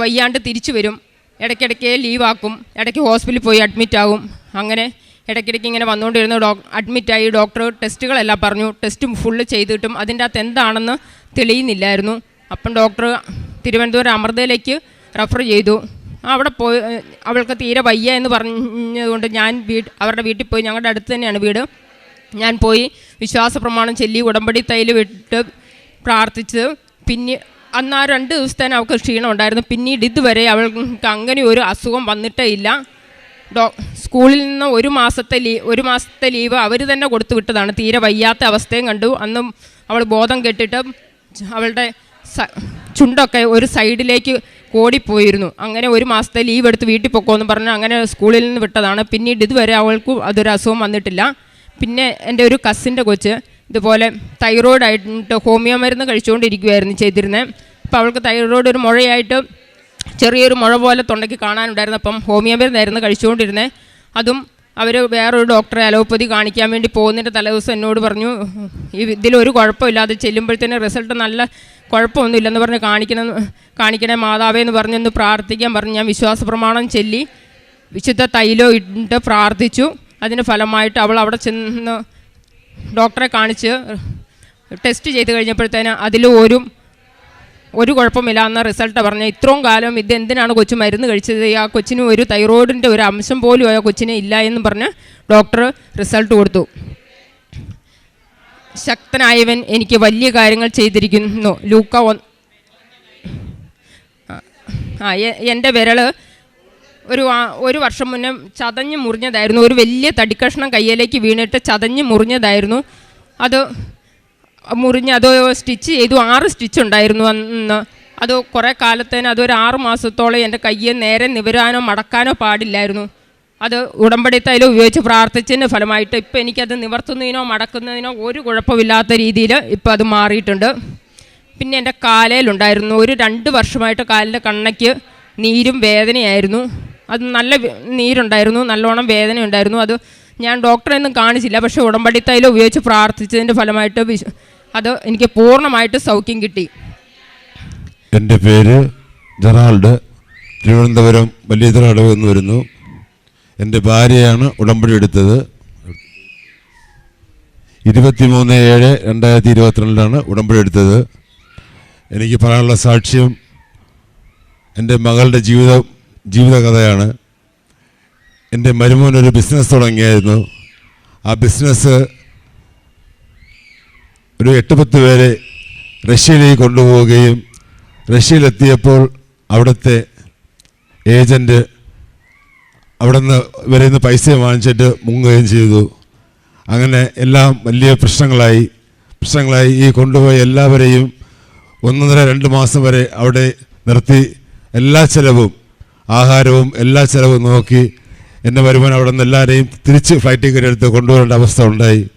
[SPEAKER 6] വയ്യാണ്ട് തിരിച്ചു വരും. ഇടയ്ക്കിടയ്ക്ക് ലീവാക്കും ഇടയ്ക്ക് ഹോസ്പിറ്റലിൽ പോയി അഡ്മിറ്റ് ആകും. അങ്ങനെ ഇടയ്ക്കിടയ്ക്ക് ഇങ്ങനെ വന്നുകൊണ്ടിരുന്നു ഡോ അഡ്മിറ്റായി ഡോക്ടർ ടെസ്റ്റുകളെല്ലാം പറഞ്ഞു. ടെസ്റ്റും ഫുള്ള് ചെയ്തിട്ടും അതിന്റെ അകത്ത് എന്താണെന്ന് തെളിയുന്നില്ലായിരുന്നു. അപ്പം ഡോക്ടർ തിരുവനന്തപുരം അമൃതയിലേക്ക് റെഫർ ചെയ്തു. അവിടെ പോയി അവൾക്ക് തീരെ വയ്യ എന്ന് പറഞ്ഞതുകൊണ്ട് ഞാൻ വീട് അവരുടെ വീട്ടിൽ പോയി. ഞങ്ങളുടെ അടുത്ത് തന്നെയാണ് വീട്. ഞാൻ പോയി വിശ്വാസ പ്രമാണം ചൊല്ലി ഉടമ്പടി തൈൽ വിട്ട് പ്രാർത്ഥിച്ച്. പിന്നെ അന്ന് ആ രണ്ട് ദിവസത്തേന് അവൾക്ക് ക്ഷീണം ഉണ്ടായിരുന്നു. പിന്നീട് ഇതുവരെ അവൾക്ക് അങ്ങനെ ഒരു അസുഖം വന്നിട്ടേ ഇല്ല. ഡോ സ്കൂളിൽ നിന്ന് ഒരു മാസത്തെ ലീ ഒരു മാസത്തെ ലീവ് അവർ തന്നെ കൊടുത്തു വിട്ടതാണ്. തീരെ വയ്യാത്ത അവസ്ഥയും കണ്ടു. അന്നും അവൾ ബോധം കെട്ടിട്ട് അവളുടെ ചുണ്ടൊക്കെ ഒരു സൈഡിലേക്ക് ഓടിപ്പോയിരുന്നു അങ്ങനെ ഒരു മാസത്തെ ലീവ് എടുത്ത് വീട്ടിൽ പൊക്കോന്ന് പറഞ്ഞ് അങ്ങനെ സ്കൂളിൽ നിന്ന് വിട്ടതാണ്. പിന്നീട് ഇതുവരെ അവൾക്ക് അതൊരു അസുഖം വന്നിട്ടില്ല. പിന്നെ എന്റെ ഒരു കസിന്റെ കൊച്ച് ഇതുപോലെ തൈറോയ്ഡ് ആയിട്ട് ഹോമിയോ മരുന്ന് കഴിച്ചുകൊണ്ടിരിക്കുമായിരുന്നു ചെയ്തിരുന്നത് അപ്പോൾ അവൾക്ക് തൈറോയിഡ് ഒരു മുഴയായിട്ട് ചെറിയൊരു മുഴ പോലെ തൊണ്ടയ്ക്ക് കാണാനുണ്ടായിരുന്നു. അപ്പം ഹോമിയോ മരുന്നായിരുന്നു കഴിച്ചുകൊണ്ടിരുന്നത് അതും അവർ വേറൊരു ഡോക്ടറെ അലോപ്പതി കാണിക്കാൻ വേണ്ടി പോകുന്നതിന്റെ തലേദിവസം എന്നോട് പറഞ്ഞു ഇതിലൊരു കുഴപ്പമില്ലാതെ ചെല്ലുമ്പോഴത്തേന് റിസൾട്ട് നല്ല കുഴപ്പമൊന്നുമില്ലെന്ന് പറഞ്ഞ് കാണിക്കണം കാണിക്കണേ മാതാവേ എന്ന് പറഞ്ഞൊന്ന് പ്രാർത്ഥിക്കാൻ പറഞ്ഞു. ഞാൻ വിശ്വാസ പ്രമാണം ചെല്ലി വിശുദ്ധ തൈലോ ഇട്ട് പ്രാർത്ഥിച്ചു. അതിന് ഫലമായിട്ട് അവൾ അവിടെ ചെന്ന് ഡോക്ടറെ കാണിച്ച് ടെസ്റ്റ് ചെയ്ത് കഴിഞ്ഞപ്പോഴത്തേന് അതിലും ഒരു ഒരു കുഴപ്പമില്ല എന്ന റിസൾട്ട് പറഞ്ഞ ഇത്രയും കാലം ഇത് എന്തിനാണ് കൊച്ചു മരുന്ന് കഴിച്ചത്? ആ കൊച്ചിന് ഒരു തൈറോയിഡിന്റെ ഒരു അംശം പോലും ആ കൊച്ചിന് ഇല്ല എന്ന് പറഞ്ഞ് ഡോക്ടർ റിസൾട്ട് കൊടുത്തു. ശക്തനായവൻ എനിക്ക് വലിയ കാര്യങ്ങൾ ചെയ്തിരിക്കുന്നു. ലൂക്ക ഒ എന്റെ വിരൽ ഒരു ഒരു വർഷം മുന്നേ ചതഞ്ഞ് മുറിഞ്ഞതായിരുന്നു. ഒരു വലിയ തടിക്കഷ്ണം കയ്യിലേക്ക് വീണിട്ട് ചതഞ്ഞ് മുറിഞ്ഞതായിരുന്നു. അത് മുറിഞ്ഞ് അത് സ്റ്റിച്ച് ചെയ്തു ആറ് സ്റ്റിച്ച് ഉണ്ടായിരുന്നു അന്ന്. അത് കുറേ കാലത്തേന് അതൊരു ആറ് മാസത്തോളം എന്റെ കയ്യെ നേരെ നിവരാനോ മടക്കാനോ പാടില്ലായിരുന്നു. അത് ഉടമ്പടി ഉപയോഗിച്ച് പ്രാർത്ഥിച്ചതിന്റെ ഫലമായിട്ട് ഇപ്പം എനിക്കത് നിവർത്തുന്നതിനോ മടക്കുന്നതിനോ ഒരു കുഴപ്പമില്ലാത്ത രീതിയിൽ ഇപ്പം അത് മാറിയിട്ടുണ്ട്. പിന്നെ എന്റെ കാലയിലുണ്ടായിരുന്നു. ഒരു രണ്ട് വർഷമായിട്ട് കാലിന്റെ കണ്ണയ്ക്ക് നീരും വേദനയായിരുന്നു. അത് നല്ല നീരുണ്ടായിരുന്നു നല്ലോണം വേദന ഉണ്ടായിരുന്നു അത് ഞാൻ ഡോക്ടറെ ഒന്നും കാണിച്ചില്ല. പക്ഷേ ഉടമ്പടി ഉപയോഗിച്ച് പ്രാർത്ഥിച്ചതിന്റെ ഫലമായിട്ട് അത് എനിക്ക് പൂർണമായിട്ട് സൗഖ്യം കിട്ടി.
[SPEAKER 7] എന്റെ പേര് ജെറാൾഡ്. തിരുവനന്തപുരം വലിയ വലിയതറടവ് എന്ന് വരുന്നു. എന്റെ ഭാര്യയാണ് ഉടമ്പടി എടുത്തത്. ഇരുപത്തിമൂന്ന് ഏഴ് രണ്ടായിരത്തി ഇരുപത്തിരണ്ടിലാണ് ഉടമ്പടി എടുത്തത്. എനിക്ക് പറയാനുള്ള സാക്ഷ്യം എന്റെ മകളുടെ ജീവിത ജീവിതകഥയാണ് എന്റെ മരുമോൻ ഒരു ബിസിനസ് തുടങ്ങിയായിരുന്നു. ആ ബിസിനസ് ഒരു എട്ട് പത്ത് പേരെ റഷ്യയിലേക്ക് കൊണ്ടുപോവുകയും റഷ്യയിലെത്തിയപ്പോൾ അവിടുത്തെ ഏജന്റ് അവിടെ നിന്ന് ഇവരിൽ നിന്ന് പൈസ വാങ്ങിച്ചിട്ട് മുങ്ങുകയും ചെയ്തു. അങ്ങനെ എല്ലാം വലിയ പ്രശ്നങ്ങളായി. പ്രശ്നങ്ങളായി ഈ കൊണ്ടുപോയ എല്ലാവരെയും ഒന്നര രണ്ട് മാസം വരെ അവിടെ നിർത്തി. എല്ലാ ചിലവും ആഹാരവും എല്ലാ ചിലവും നോക്കി. എന്റെ വരുമാനം അവിടെ നിന്ന് എല്ലാവരെയും തിരിച്ച് ഫ്ലൈറ്റ് കയറി എടുത്ത് കൊണ്ടുവരേണ്ട അവസ്ഥ ഉണ്ടായി.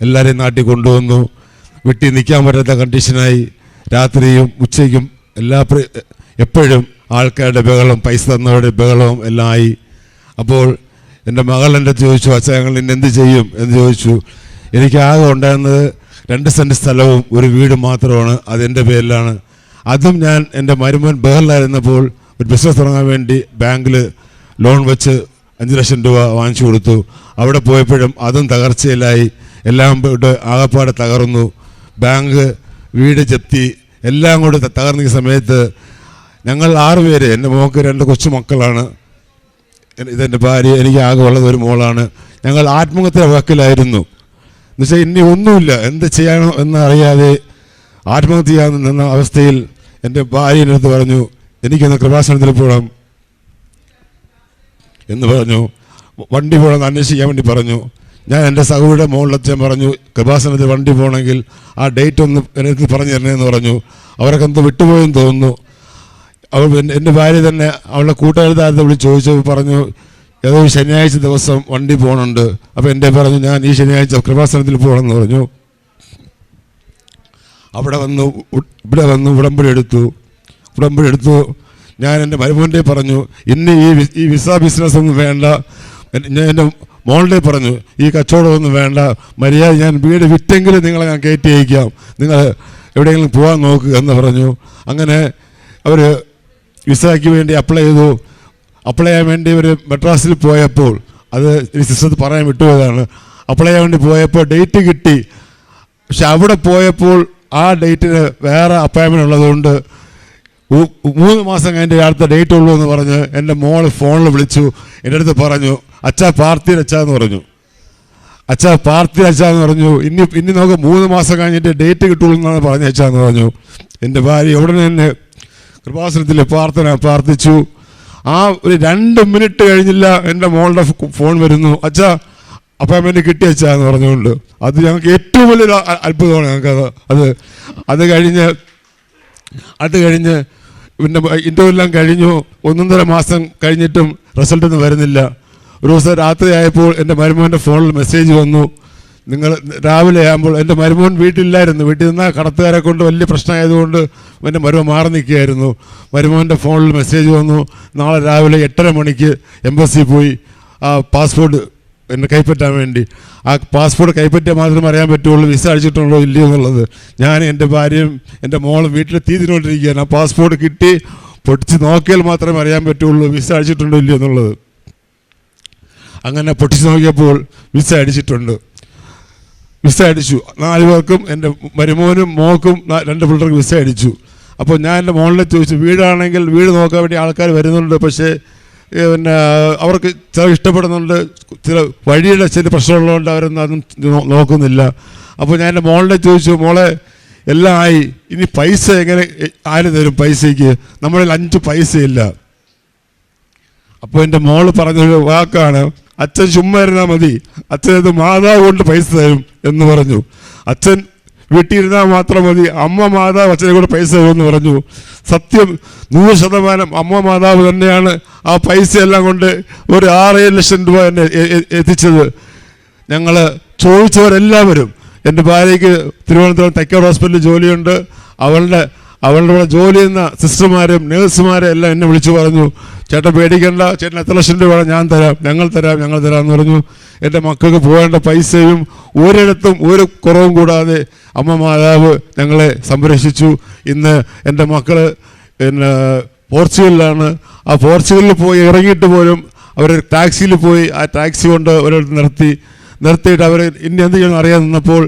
[SPEAKER 7] എല്ലാവരെയും നാട്ടിൽ കൊണ്ടുവന്നു. വീട്ടിൽ നിൽക്കാൻ പറ്റാത്ത കണ്ടീഷനായി രാത്രിയും ഉച്ചയ്ക്കും എല്ലാ എപ്പോഴും ആൾക്കാരുടെ ബഹളം പൈസ തന്നവരുടെ ബഹളവും എല്ലാം ആയി. അപ്പോൾ എന്റെ മകൾ എന്റെ ചോദിച്ചു അച്ഛൻ ഞങ്ങൾ ഇന്ന് എന്ത് ചെയ്യും? എന്ന് ചോദിച്ചു. എനിക്ക് ആകെ ഉണ്ടായിരുന്നത് രണ്ട് സെന്റ് സ്ഥലവും ഒരു വീടും മാത്രമാണ്. അതെന്റെ പേരിലാണ്. അതും ഞാൻ എന്റെ മരുമൻ ബഹറിലായിരുന്നപ്പോൾ ഒരു ബിസിനസ് തുടങ്ങാൻ വേണ്ടി ബാങ്കിൽ ലോൺ വെച്ച് അഞ്ച് ലക്ഷം രൂപ വാങ്ങിച്ചു കൊടുത്തു. അവിടെ പോയപ്പോഴും അതും തകർച്ചയിലായി. എല്ലാം ആകപ്പാടെ തകർന്നു. ബാങ്ക് വീട് ജപ്തി എല്ലാം കൂടെ തകർന്ന സമയത്ത് ഞങ്ങൾ ആറുപേര് എന്റെ മോക്ക് രണ്ട് കൊച്ചു മക്കളാണ്. ഇതെന്റെ ഭാര്യ എനിക്ക് ആകെ ഉള്ളത് ഒരു മോളാണ്. ഞങ്ങൾ ആത്മഹത്യ വക്കിലായിരുന്നു. എന്നുവെച്ചാൽ ഇനി ഒന്നുമില്ല. എന്ത് ചെയ്യണം എന്നറിയാതെ ആത്മഹത്യ നിന്ന അവസ്ഥയിൽ എന്റെ ഭാര്യ അടുത്ത് പറഞ്ഞു എനിക്കൊന്ന് കൃപാസനത്തിൽ പോകണം എന്ന് പറഞ്ഞു. വണ്ടി പോകണമെന്ന് അന്വേഷിക്കാൻ വേണ്ടി പറഞ്ഞു. ഞാൻ എന്റെ സഹോദരിയുടെ മോളിലച്ഛൻ പറഞ്ഞു കൃപാസനത്തിൽ വണ്ടി പോകണമെങ്കിൽ ആ ഡേറ്റ് ഒന്ന് എനിക്ക് പറഞ്ഞു തരണേന്ന് പറഞ്ഞു. അവരൊക്കെ എന്തോ വിട്ടുപോയെന്ന് തോന്നുന്നു. അവൾ എന്റെ ഭാര്യ തന്നെ അവളുടെ കൂട്ടുകാരത്തെ വിളിച്ച് ചോദിച്ചു പറഞ്ഞു ഏതോ ശനിയാഴ്ച ദിവസം വണ്ടി പോകണുണ്ട്. അപ്പോൾ എന്റെ പറഞ്ഞു ഞാൻ ഈ ശനിയാഴ്ച കൃപാസനത്തിൽ പോകണമെന്ന് പറഞ്ഞു. അവിടെ വന്നു ഇവിടെ വന്നു ഉടമ്പടി എടുത്തു. ഉടമ്പടി എടുത്തു. ഞാൻ എന്റെ മരുമോന്റെ പറഞ്ഞു ഇന്ന് ഈ ഈ വിസ ബിസിനസ് ഒന്നും വേണ്ട. ഞാൻ എന്റെ മോളുടെ പറഞ്ഞു ഈ കച്ചവടമൊന്നും വേണ്ട. മര്യാദ ഞാൻ വീട് വിറ്റെങ്കിലും നിങ്ങളെ ഞാൻ കയറ്റി അയക്കാം. നിങ്ങൾ എവിടെയെങ്കിലും പോകാൻ നോക്കുക എന്ന് പറഞ്ഞു. അങ്ങനെ അവർ വിസയ്ക്ക് വേണ്ടി അപ്ലൈ ചെയ്തു. അപ്ലൈ ചെയ്യാൻ വേണ്ടി ഒരു മെഡ്രാസിൽ പോയപ്പോൾ അത് സിസ്റ്റത്ത് പറയാൻ വിട്ടുപോയതാണ്. അപ്ലൈ ചെയ്യാൻ വേണ്ടി പോയപ്പോൾ ഡേറ്റ് കിട്ടി. പക്ഷെ അവിടെ പോയപ്പോൾ ആ ഡേറ്റിന് വേറെ അപ്പോയിൻമെന്റ് ഉള്ളതുകൊണ്ട് മൂന്ന് മാസം കഴിഞ്ഞ് അടുത്ത ഡേറ്റ് ഉള്ളൂ എന്ന് പറഞ്ഞ് എന്റെ മോൾ ഫോണിൽ വിളിച്ചു. എന്റെ അടുത്ത് പറഞ്ഞു അച്ഛാ പാർട്ടി അച്ഛാ എന്ന് പറഞ്ഞു. അച്ഛാ പാർത്തി അച്ഛാ എന്ന് പറഞ്ഞു. ഇനി ഇനി നമുക്ക് മൂന്ന് മാസം കഴിഞ്ഞിട്ട് ഡേറ്റ് കിട്ടുള്ളൂ എന്നാണ് പറഞ്ഞ അച്ഛാ എന്ന് പറഞ്ഞു. എന്റെ ഭാര്യ ഉടനെ തന്നെ കൃപാസനത്തിൽ പ്രാർത്ഥന പ്രാർത്ഥിച്ചു. ആ ഒരു രണ്ട് മിനിറ്റ് കഴിഞ്ഞില്ല എന്റെ മോളുടെ ഫോൺ വരുന്നു. അച്ഛാ അപ്പോയിൻമെന്റ് കിട്ടി അച്ഛാ എന്ന് പറഞ്ഞുകൊണ്ട്. അത് ഞങ്ങൾക്ക് ഏറ്റവും വലിയൊരു അത്ഭുതമാണ് ഞങ്ങൾക്കത്. അത് അത് കഴിഞ്ഞ് അത് കഴിഞ്ഞ് പിന്നെ ഇന്റർവ്യൂ എല്ലാം കഴിഞ്ഞു. ഒന്നൊന്നര മാസം കഴിഞ്ഞിട്ടും റിസൾട്ടൊന്നും വരുന്നില്ല. ഒരു ദിവസം രാത്രി ആയപ്പോൾ എന്റെ മരുമോന്റെ ഫോണിൽ മെസ്സേജ് വന്നു. നിങ്ങൾ രാവിലെ ആകുമ്പോൾ എന്റെ മരുമോൻ വീട്ടിലില്ലായിരുന്നു. വീട്ടിൽ നിന്നാൽ കടത്തുകാരെ കൊണ്ട് വലിയ പ്രശ്നമായതുകൊണ്ട് എന്റെ മരുമോൻ മാറി നിൽക്കുകയായിരുന്നു. മരുമോന്റെ ഫോണിൽ മെസ്സേജ് വന്നു. നാളെ രാവിലെ എട്ടര മണിക്ക് എംബസി പോയി. ആ പാസ്പോർട്ട് എന്നെ കൈപ്പറ്റാൻ വേണ്ടി. ആ പാസ്പോർട്ട് കൈപ്പറ്റിയാൽ മാത്രമേ അറിയാൻ പറ്റുള്ളൂ വിസ അടിച്ചിട്ടുണ്ടോ ഇല്ലയോ എന്നുള്ളത്. ഞാൻ എന്റെ ഭാര്യയും എന്റെ മോളും വീട്ടിൽ തീതിനോണ്ടിരിക്കുകയാണ് ആ പാസ്പോർട്ട് കിട്ടി പൊട്ടിച്ച് നോക്കിയാൽ മാത്രമേ അറിയാൻ പറ്റുള്ളൂ വിസ അടിച്ചിട്ടുണ്ടോ ഇല്ലയോ എന്നുള്ളത്. അങ്ങനെ പൊട്ടിച്ച് നോക്കിയപ്പോൾ വിസ അടിച്ചിട്ടുണ്ട്. വിസ അടിച്ചു. നാല് പേർക്കും എന്റെ മരുമോനും മോക്കും രണ്ട് പിള്ളേർക്ക് വിസ അടിച്ചു. അപ്പോൾ ഞാൻ എന്റെ മോളിനെ ചോദിച്ചു വീടാണെങ്കിൽ വീട് നോക്കാൻ വേണ്ടി ആൾക്കാർ വരുന്നുണ്ട് പക്ഷേ പിന്നെ അവർക്ക് ചില ഇഷ്ടപ്പെടുന്നുണ്ട് ചില വഴിയുടെ ചില പ്രശ്നമുള്ളതുകൊണ്ട് അവരൊന്നും നോക്കുന്നില്ല. അപ്പോൾ ഞാൻ എന്റെ മോളിനെ ചോദിച്ചു മോളെ എല്ലാം ആയി. ഇനി പൈസ എങ്ങനെ ആര് തരും പൈസയ്ക്ക്? നമ്മളിൽ അഞ്ച് പൈസയില്ല. അപ്പോൾ എന്റെ മോൾ പറഞ്ഞൊരു വാക്കാണ് അച്ഛൻ ചുമ്മാ ഇരുന്നാൽ മതി. അച്ഛനത് മാതാവ് കൊണ്ട് പൈസ തരും എന്ന് പറഞ്ഞു. അച്ഛൻ വീട്ടിൽ ഇരുന്നാൽ മാത്രം മതി. അമ്മ മാതാവ് അച്ഛനെ കൂടെ പൈസ തരുമെന്ന് പറഞ്ഞു. സത്യം നൂറ് ശതമാനം അമ്മ മാതാവ് തന്നെയാണ് ആ പൈസ എല്ലാം കൊണ്ട് ഒരു ആറേഴ് ലക്ഷം രൂപ എന്നെ എത്തിച്ചത്. ഞങ്ങൾ ചോദിച്ചവരെല്ലാവരും എന്റെ ഭാര്യയ്ക്ക് തിരുവനന്തപുരം തെക്കോട് ഹോസ്പിറ്റലിൽ ജോലിയുണ്ട്. അവളുടെ അവളുടെ ജോലി ചെയ്യുന്ന സിസ്റ്റർമാരും നേഴ്സുമാരും എല്ലാം എന്നെ വിളിച്ചു പറഞ്ഞു. ചേട്ടൻ പേടിക്കണ്ട ചേട്ടൻ എത്ര ലക്ഷം രൂപ ഞാൻ തരാം ഞങ്ങൾ തരാം ഞങ്ങൾ തരാം എന്ന് പറഞ്ഞു. എന്റെ മക്കൾക്ക് പോകേണ്ട പൈസയും ഒരിടത്തും ഒരു കുറവും കൂടാതെ അമ്മ മാതാവ് ഞങ്ങളെ സംരക്ഷിച്ചു. ഇന്ന് എന്റെ മക്കൾ പിന്നെ പോർച്ചുഗലിലാണ്. ആ പോർച്ചുഗലിൽ പോയി ഇറങ്ങിയിട്ട് പോലും അവർ ടാക്സിയിൽ പോയി ആ ടാക്സി കൊണ്ട് ഒരിടത്ത് നിർത്തി. നിർത്തിയിട്ട് അവർ ഇനി എന്ത് ചെയ്യണം അറിയാൻ നിന്നപ്പോൾ